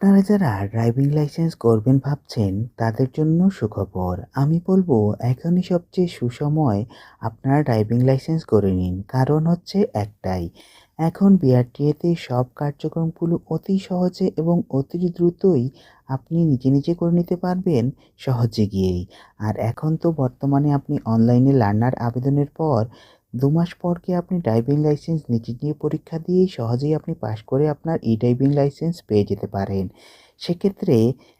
আপনারা যারা driving licence করবেন ভাবছেন, তাদের জন্য সুখবর। আমি বলব, এখনই সবচেয়ে সুসময় আপনারা ড্রাইভিং লাইসেন্স করে নিন। কারণ হচ্ছে একটাই, এখন বিআরটিএতে সব কার্যক্রমগুলো অতি সহজে এবং অতি দ্রুতই আপনি নিজে নিজে করে নিতে পারবেন সহজে গিয়েই। আর এখন তো বর্তমানে আপনি অনলাইনে লার্নার আবেদনের পর দু মাস পর কি আপনি ড্রাইভিং লাইসেন্স নিজে গিয়ে পরীক্ষা দিয়েই সহজেই আপনি পাশ করে আপনার ই ড্রাইভিং লাইসেন্স পেয়ে যেতে পারেন? সেক্ষেত্রে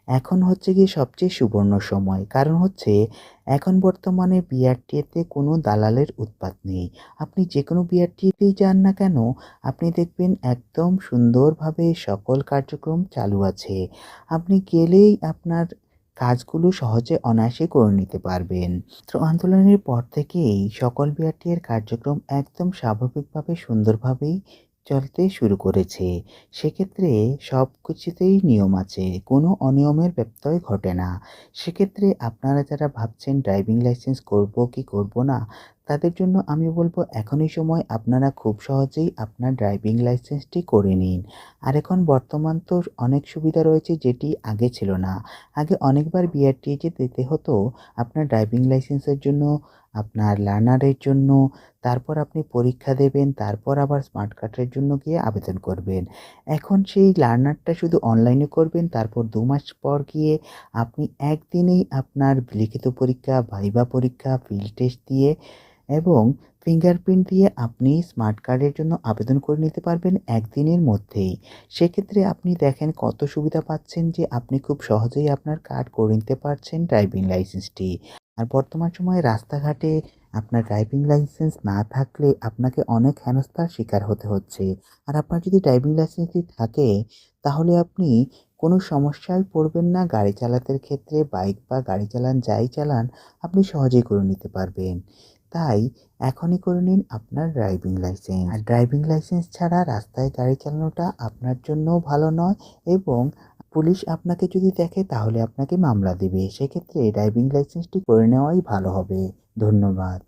এখন হচ্ছে গিয়ে সবচেয়ে সুবর্ণ সময়। কারণ হচ্ছে এখন বর্তমানে বিআরটিএতে কোনো দালালের উৎপাত নেই। আপনি যে কোনো বিআরটিএতেই যান না কেন, আপনি দেখবেন একদম সুন্দরভাবে সকল কার্যক্রম চালু আছে। আপনি গেলেই আপনার কাজগুলো সহজে অনায়াসে করে নিতে পারবেন। আন্দোলনের পর থেকেই সকল বিআরটিএর কার্যক্রম একদম স্বাভাবিকভাবে সুন্দরভাবেই চলতে শুরু করেছে। সেক্ষেত্রে সব কিছুতেই নিয়ম আছে, কোনো অনিয়মের ব্যত্যয় ঘটে না। সেক্ষেত্রে আপনারা যারা ভাবছেন ড্রাইভিং লাইসেন্স করব কি করব না তাদের জন্য আমি বলব, এখনই সময় আপনারা খুব সহজেই আপনার ড্রাইভিং লাইসেন্সটি করে নিন। আর এখন বর্তমান তো অনেক সুবিধা রয়েছে যেটি আগে ছিল না। আগে অনেকবার বিআরটিএতে যেতে হতো, আপনার ড্রাইভিং লাইসেন্সের জন্য আপনার লার্নারের জন্য, তারপর আপনি পরীক্ষা দেবেন, তারপর আবার স্মার্ট কার্ডের জন্য গিয়ে আবেদন করবেন। এখন সেই লার্নারটা শুধু অনলাইনে করবেন, তারপর দু মাস পর গিয়ে আপনি একদিনেই আপনার লিখিত পরীক্ষা ভাইবা পরীক্ষা ফিল্ড টেস্ট দিয়ে এবং ফিঙ্গারপ্রিন্ট দিয়ে আপনি স্মার্ট কার্ডের জন্য আবেদন করে নিতে পারবেন একদিনের মধ্যেই। সেক্ষেত্রে আপনি দেখেন কত সুবিধা পাচ্ছেন যে আপনি খুব সহজেই আপনার কার্ড করে নিতে পারছেন ড্রাইভিং লাইসেন্সটি আর বর্তমান সময়ে রাস্তাঘাটে আপনার ড্রাইভিং লাইসেন্স না থাকলে আপনাকে অনেক হেনস্থার শিকার হতে হচ্ছে। আর আপনার যদি ড্রাইভিং লাইসেন্সটি থাকে, তাহলে আপনি কোনো সমস্যায় পড়বেন না। গাড়ি চালাতে ক্ষেত্রে বাইক বা গাড়ি চালান, যাই চালান, আপনি সহজেই করে নিতে পারবেন। তাই এখনই করে নিন আপনার ড্রাইভিং লাইসেন্স আর ড্রাইভিং লাইসেন্স ছাড়া রাস্তায় গাড়ি চালানোটা আপনার জন্যও ভালো নয় এবং পুলিশ আপনাকে যদি দেখে, তাহলে আপনাকে মামলা দেবে। সেক্ষেত্রে ড্রাইভিং লাইসেন্সটি করে নেওয়াই ভালো হবে। ধন্যবাদ।